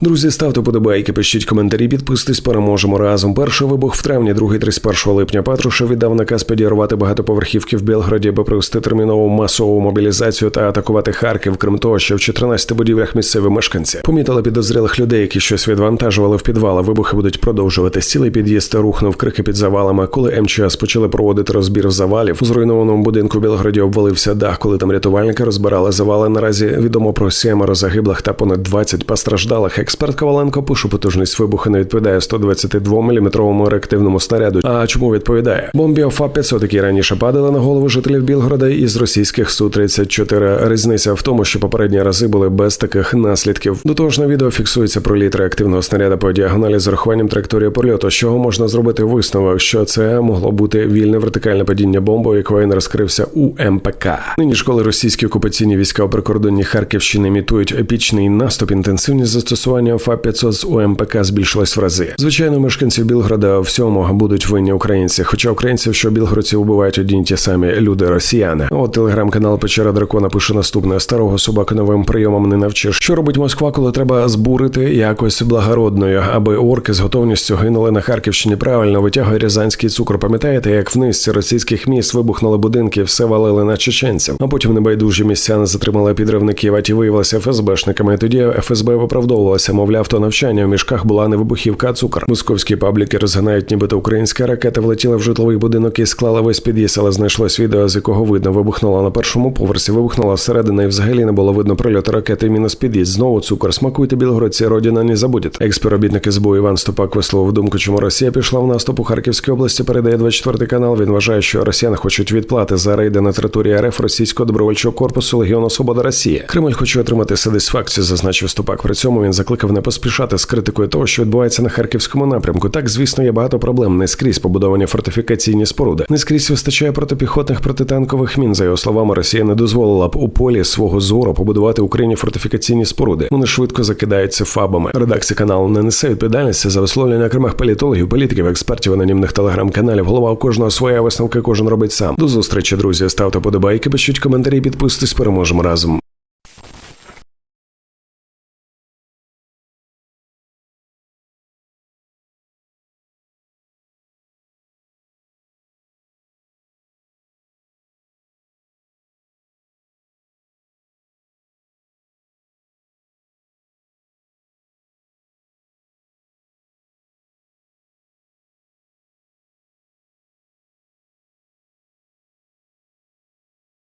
Друзі, ставте подобайки, пишіть коментарі, підписуйтесь, переможемо разом. Перший вибух в травні, другий 31 липня. Патрушев віддав наказ підірвати багатоповерхівки в Білграді, аби провести термінову масову мобілізацію та атакувати Харків. Крім того, що в 14 будівлях місцеві мешканці помітили підозрілих людей, які щось відвантажували в підвали. Вибухи будуть продовжувати. Цілий під'їзд рухнув крики під завалами. Коли МЧС почали проводити розбір завалів, у зруйнованому будинку в Білграді обвалився дах. Коли там рятувальники розбирали завали. Наразі відомо про сімеро загиблих та понад 20 постраждалих. Експерт Коваленко пише, потужність вибуху не відповідає 122 мм реактивному снаряду. А чому відповідає? Бомбі ФА 500 які раніше падали на голову жителів Білгорода із російських су 34 Різниця в тому, що попередні рази були без таких наслідків. До того ж, на відео фіксується проліт реактивного снаряда по діагоналі з урахуванням траєкторії польоту. З чого можна зробити висновок, що це могло бути вільне вертикальне падіння бомби, якої не розкрився у МПК. Нині ж, коли російські окупаційні війська у прикордонні Харківщини імітують епічний наступ, інтенсивність застосування ФА 500 з УМПК збільшилась в рази. Звичайно, мешканців Білграда всьому будуть винні українці, хоча українців, що білгородців вбивають одні ті самі люди росіяни. От телеграм-канал Печера Дракона пише наступне: старого собаку новим прийомом не навчиш. Що робить Москва, коли треба збурити якось благородною, аби орки з готовністю гинули на Харківщині? Правильно витягує рязанський цукор. Пам'ятаєте, як в низці російських міст вибухнули будинки, все валили на чеченців. А потім небайдужі містяни затримали підривників, а ті виявилися ФСБшниками. Тоді ФСБ виправдовувалася, мовляв, то навчання в мішках була не вибухівка, а цукор. Московські пабліки розганають, нібито українська ракета влетіла в житловий будинок і склала весь під'їзд, але знайшлось відео, з якого видно, вибухнула на першому поверсі, вибухнула всередину, і взагалі не було видно прильоту ракети. Мінус під'їзд. Знову цукор. Смакуйте білгородці, родина не забудете. Експіробітник СБУ Іван Ступак висловив думку, чому Росія пішла в наступ у Харківській області. Передає 24 канал. Він вважає, що росіяни хочуть відплати за рейди на території РФ російського добровольчого корпусу Легіону Свобода Росії. Кремль хоче отримати сатисфакцію, зазначив Ступак. При цьому він закликав не поспішати з критикою того, що відбувається на харківському напрямку. Так, звісно, є багато проблем. Не скрізь побудовані фортифікаційні споруди. Не скрізь вистачає протипіхотних протитанкових мін. За його словами, Росія не дозволила б у полі свого зору побудувати Україні фортифікаційні споруди. Вони швидко закидаються фабами. Редакція каналу не несе відповідальності за висловлення окремих політологів, політиків, експертів, анонімних телеграм-каналів. Голова у кожного своя висновка, кожен робить сам. До зустрічі, друзі. Ставте подобайки, пишіть коментарі, підписуйтесь, переможемо разом.